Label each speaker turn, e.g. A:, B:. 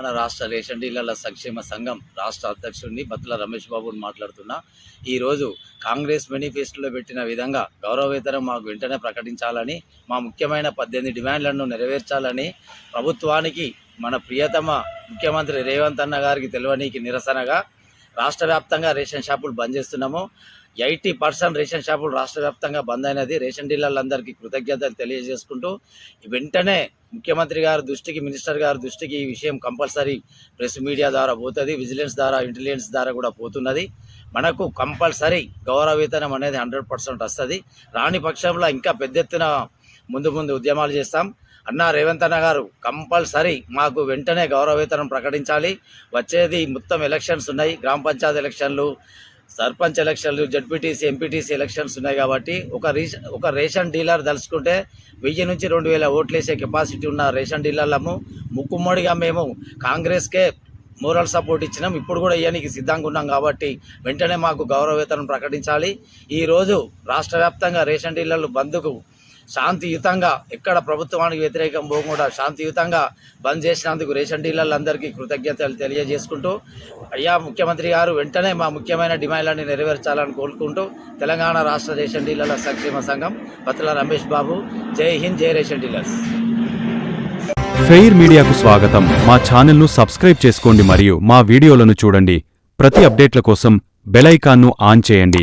A: మన రాష్ట్ర రేషన్ డీలర్ల సంక్షేమ సంఘం రాష్ట్ర అధ్యక్షుడిని బత్తుల రమేష్ బాబుని మాట్లాడుతున్నా. ఈరోజు కాంగ్రెస్ మేనిఫెస్టోలో పెట్టిన విధంగా గౌరవేతరం మాకు వెంటనే ప్రకటించాలని మా ముఖ్యమైన పద్దెనిమిది డిమాండ్లను నెరవేర్చాలని ప్రభుత్వానికి మన ప్రియతమ ముఖ్యమంత్రి రేవంత్ అన్న గారికి తెలియనీకి నిరసనగా రాష్ట్ర వ్యాప్తంగా రేషన్ షాపులు బంద్ చేస్తున్నాము. ఎయిటీ పర్సెంట్ రేషన్ షాపులు రాష్ట్ర వ్యాప్తంగా బంద్ అయినది. రేషన్ డీలర్లందరికీ కృతజ్ఞతలు తెలియజేసుకుంటూ వెంటనే ముఖ్యమంత్రి గారి దృష్టికి మినిస్టర్ గారి దృష్టికి ఈ విషయం కంపల్సరీ ప్రెస్ మీడియా ద్వారా పోతుంది. విజిలెన్స్ ద్వారా ఇంటెలిజెన్స్ ద్వారా కూడా పోతున్నది. మనకు కంపల్సరీ గౌరవవేతనం అనేది హండ్రెడ్ పర్సెంట్ వస్తుంది. రాని పక్షంలో ఇంకా పెద్ద ఎత్తున ముందు ముందు ఉద్యమాలు చేస్తాం. అన్న రేవంత్ అన్న గారు కంపల్సరీ మాకు వెంటనే గౌరవవేతనం ప్రకటించాలి. వచ్చేది మొత్తం ఎలక్షన్స్ ఉన్నాయి. గ్రామ పంచాయతీ ఎలక్షన్లు సర్పంచ్ ఎలక్షన్లు జడ్పీటీసీ ఎంపీటీసీ ఎలక్షన్స్ ఉన్నాయి కాబట్టి ఒక రీస ఒక రేషన్ డీలర్ తలుచుకుంటే వెయ్యి నుంచి రెండు వేల ఓట్లేసే కెపాసిటీ ఉన్న రేషన్ డీలర్లము ముక్కుమ్మడిగా మేము కాంగ్రెస్కే మోరల్ సపోర్ట్ ఇచ్చినాం. ఇప్పుడు కూడా ఇవ్వడానికి సిద్ధంగా ఉన్నాం కాబట్టి వెంటనే మాకు గౌరవ వేతనం ప్రకటించాలి. ఈరోజు రాష్ట్ర వ్యాప్తంగా రేషన్ డీలర్లు బంద్కు శాంతియుతంగా ఎక్కడ ప్రభుత్వానికి వ్యతిరేకం పోకుండా శాంతియుతంగా బంద్ చేసినందుకు రేషన్ డీలర్లందరికీ కృతజ్ఞతలు తెలియజేసుకుంటూ అయ్యా ముఖ్యమంత్రి గారు వెంటనే మా ముఖ్యమైన డిమాండ్లన్నీ నెరవేర్చాలని కోరుకుంటూ తెలంగాణ రాష్ట్ర రేషన్ డీలర్ల సంక్షేమ సంఘం పత్తుల రమేష్ బాబు జై హింద్ జై రేషన్ డీలర్స్.
B: ఫెయిర్ మీడియాకు స్వాగతం. మా ఛానల్ను సబ్స్క్రైబ్ చేసుకోండి మరియు మా వీడియోలను చూడండి. ప్రతి అప్డేట్ల కోసం బెల్ ఐకాన్ను ఆన్ చేయండి.